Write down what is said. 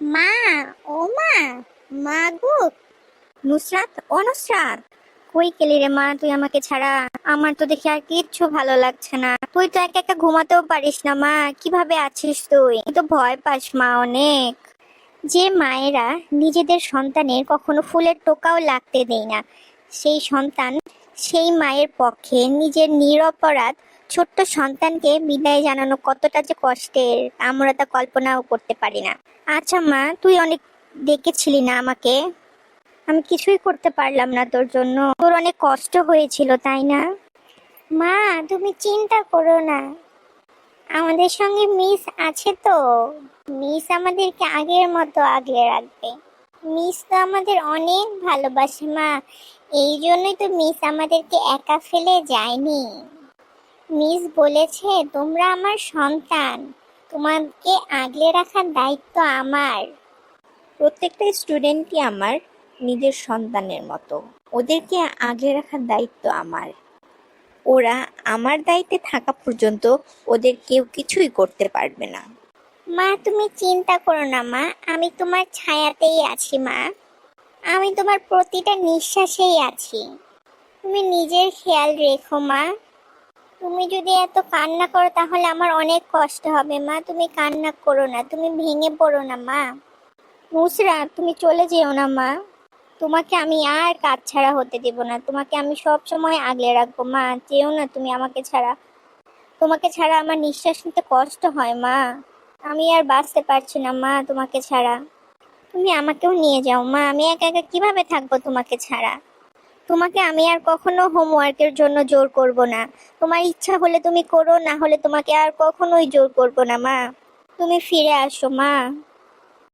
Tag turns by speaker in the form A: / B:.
A: মা, ও মা মা গো। নুসরাত, ও নুসরাত, কই গেলি রে মা তুই আমাকে ছাড়া? আমার তো দেখে আর কিচ্ছু ভালো লাগছে না। তুই তো একা একা ঘুমাতেও পারিস না মা। কীভাবে আছিস তুই? তুই তো ভয় পাস মা অনেক। যে মায়েরা নিজেদের সন্তানের কখনো ফুলের টোকাও লাগতে দেয় না, সেই সন্তান সেই মায়ের পক্ষে নিজের নিরপরাধ ছোট্ট সন্তানকে বিদায় জানানো কতটা যে কষ্টের, আমরা তা কল্পনাও করতে পারি না। আচ্ছা মা, তুই অনেক ডেকেছিলি না আমাকে? আমি কিছুই করতে পারলাম না তোর জন্য। তোর অনেক কষ্ট হয়েছিল, তাই না? মা, তুমি চিন্তা করো না। আমাদের সঙ্গে মিস আছে তো? মিস আমাদেরকে আগের মতো আগলে রাখবে। মিস তো আমাদের অনেক ভালোবাসে মা। এই জন্যই তো মিস আমাদেরকে একা ফেলে যায়নি। মিস বলেছে তোমরা আমার সন্তান। তোমাকে আগলে রাখার দায়িত্ব আমার।
B: প্রত্যেকটা স্টুডেন্টই আমার নিজের সন্তানের মতো। ওদেরকে আগলে রাখার দায়িত্ব আমার। ওরা আমার দায়িত্বে থাকা পর্যন্ত ওদের কেউ কিছুই করতে পারবে না।
A: মা তুমি চিন্তা করো না মা আমি তোমার ছায়াতেই আছি মা। আমি তোমার প্রতিটা নিঃশ্বাসেই আছি। তুমি নিজের খেয়াল রেখো মা। তুমি যদি এত কান্না করো, তাহলে আমার অনেক কষ্ট হবে, মা। তুমি কান্না করো না, তুমি ভেঙে পড়ো না, মা। নুসরা, তুমি চলে যেও না, মা। তোমাকে আমি আর কাজ ছাড়া হতে দেব না। তোমাকে আমি সব সময় আগলে রাখব, মা। যেও না তুমি আমাকে ছাড়া। তোমাকে ছাড়া আমার নিঃশ্বাস নিতে কষ্ট হয়, মা। আমি আর বাঁচতে পারছি না, মা, তোমাকে ছাড়া। তুমি আমাকেও নিয়ে যাও, মা। আমি একা একা কীভাবে থাকব তোমাকে ছাড়া? তোমাকে আমি আর কখনো হোমওয়ার্কের জন্য জোর করব না। তোমার ইচ্ছা হলে তুমি করো, না হলে তোমাকে আর কখনোই জোর করব না, মা। তুমি ফিরে আসো, মা।